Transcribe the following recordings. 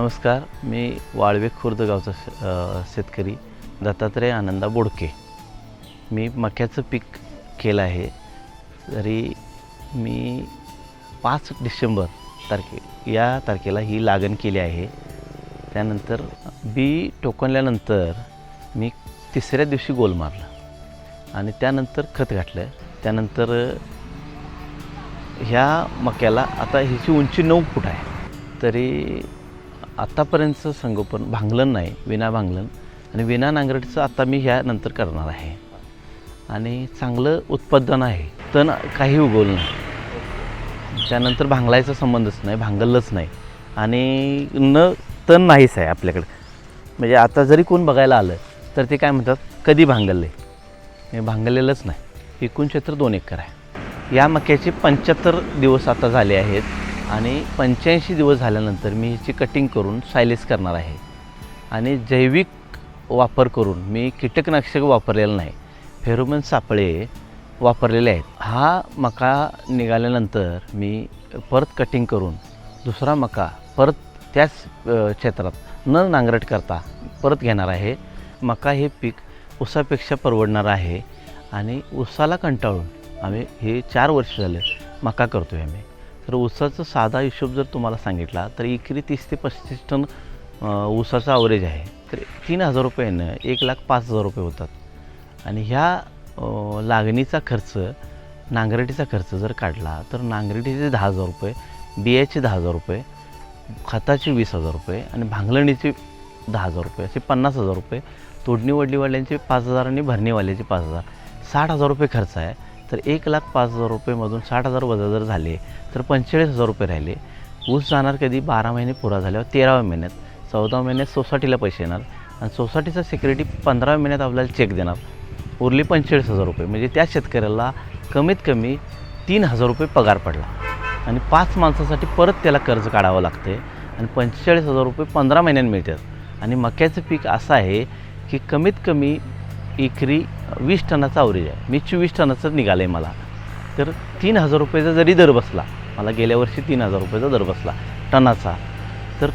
नमस्कार मी वाळवे खुर्द गावचा शेतकरी दत्तात्रय आनंदा बोडके. मी मक्याचं पीक केलं आहे तरी मी पाच डिसेंबर तारखे या तारखेला ही लागण केली आहे. त्यानंतर बी टोकनल्यानंतर मी तिसऱ्या दिवशी गोल मारला आणि त्यानंतर खत घातलं. त्यानंतर ह्या मक्याला आता ह्याची उंची नऊ फूट आहे तरी आत्तापर्यंतचं संगोपन भांगलन नाही विना भांगलन आणि विना नांगरटीचं आता मी ह्यानंतर करणार आहे. आणि चांगलं उत्पादन आहे. तण काही उगवलं नाही. त्यानंतर भांगलायचा संबंधच नाही भांगललंच नाही. आणि न तण नाहीच आहे आपल्याकडे. म्हणजे आता जरी कोण बघायला आलं तर ते काय म्हणतात कधी भांगलले? हे भांगलेलंच नाही. एकूण क्षेत्र दोन एकर आहे. या मक्याचे पंच्याहत्तर दिवस आता झाले आहेत. आणि पंच्याऐंशी दिवस झाल्यानंतर मी ह्याची कटिंग करून सायलेस करणार आहे. आणि जैविक वापर करून मी कीटकनाशक वापरलेलं नाही फेरोमन सापळे वापरलेले आहेत. हा मका निघाल्यानंतर मी परत कटिंग करून दुसरा मका परत त्याच क्षेत्रात न नांगरट करता परत घेणार आहे. मका हे पीक ऊसापेक्षा परवडणार आहे आणि ऊसाला कंटाळून आम्ही हे चार वर्ष झाले मका करतो आहे आम्ही. तर ऊसाचा साधा हिशोब जर तुम्हाला सांगितला तर एकरी तीस ते पस्तीस टन अ, ऊसाचा आहे. तर तीन हजार रुपयानं एक लाख पाच हजार रुपये होतात. आणि ह्या लागणीचा खर्च नांगरटीचा खर्च जर काढला तर नांगरटीचे दहा हजार रुपये बियाचे दहा हजार रुपये खताचे वीस हजार रुपये आणि भांगलणीचे दहा हजार रुपये असे पन्नास हजार रुपये तोडणी वडलीवाल्यांचे पाच हजार आणि भरणीवाल्याचे पाच हजार. साठ हजार रुपये खर्च आहे. तर एक लाख पाच हजार रुपयेमधून साठ हजार वजा जर झाले तर पंचेचाळीस हजार रुपये राहिले. ऊस जाणार कधी? बारा महिने पुरा झाल्यावर तेराव्या महिन्यात. चौदाव्या महिन्यात सोसायटीला पैसे येणार. आणि सोसायटीचा सिक्युरिटी पंधराव्या महिन्यात आपल्याला चेक देणार. उरली पंचेचाळीस हजार रुपये. म्हणजे त्या शेतकऱ्याला कमीत कमी तीन हजार रुपये पगार पडला. आणि पाच माणसासाठी परत त्याला कर्ज काढावं लागते आणि पंचेचाळीस हजार रुपये पंधरा महिन्यांनी मिळतात. आणि मक्याचं पीक असं आहे की कमीत कमी एकरी वीस टनाचा अवरेज आहे. मी चोवीस टनाचं निघालं आहे मला. तर तीन हजार रुपयाचा जरी दर बसला मला गेल्या वर्षी तीन हजार रुपयाचा दर बसला टनाचा तर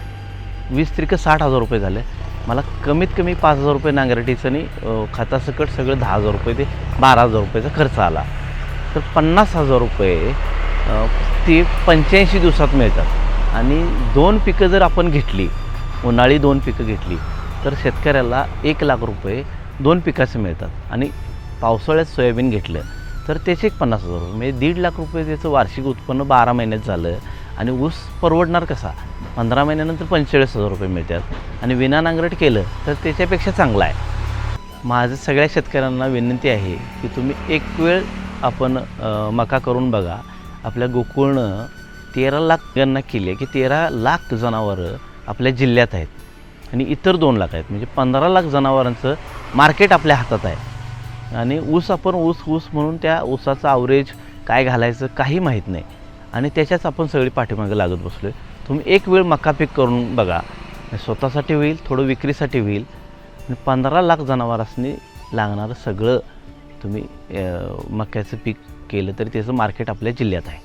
वीस त्रिक साठ हजार रुपये झाले. मला कमीत कमी पाच हजार रुपये नांगरटीचं आणि खतासकट सगळं दहा हजार रुपये ते बारा हजार रुपयाचा खर्च आला. तर पन्नास हजार रुपये ते पंच्याऐंशी दिवसात मिळतात. आणि दोन पिकं जर आपण घेतली उन्हाळी दोन पिकं घेतली तर शेतकऱ्याला एक लाख रुपये दोन पिकाचे मिळतात आणि पावसाळ्यात सोयाबीन घेतलं तर त्याचे एक पन्नास हजार रुपये. म्हणजे दीड लाख रुपये त्याचं वार्षिक उत्पन्न बारा महिन्यात झालं आणि ऊस परवडणार कसा? पंधरा महिन्यानंतर पंचेचाळीस हजार रुपये मिळतात. आणि विना नांगरट केलं तर त्याच्यापेक्षा चांगलं आहे. माझं सगळ्या शेतकऱ्यांना विनंती आहे की तुम्ही एक वेळ आपण मका करून बघा. आपल्या गोकुळनं तेरा लाख गणना केली आहे की तेरा लाख जनावरं आपल्या जिल्ह्यात आहेत आणि इतर दोन लाख आहेत. म्हणजे पंधरा लाख जनावरांचं मार्केट आपल्या हातात आहे. आणि ऊस आपण ऊस ऊस म्हणून त्या ऊसाचं आवरेज काय घालायचं काही माहीत नाही. आणि त्याच्याच आपण सगळी पाठीमागे लागत बसलो आहे तुम्ही एक वेळ मका पीक करून बघा. स्वतःसाठी होईल थोडं विक्रीसाठी होईल. आणि पंधरा लाख जनावरांनी लागणारं सगळं तुम्ही मक्याचं पीक केलं तरी त्याचं मार्केट आपल्या जिल्ह्यात आहे.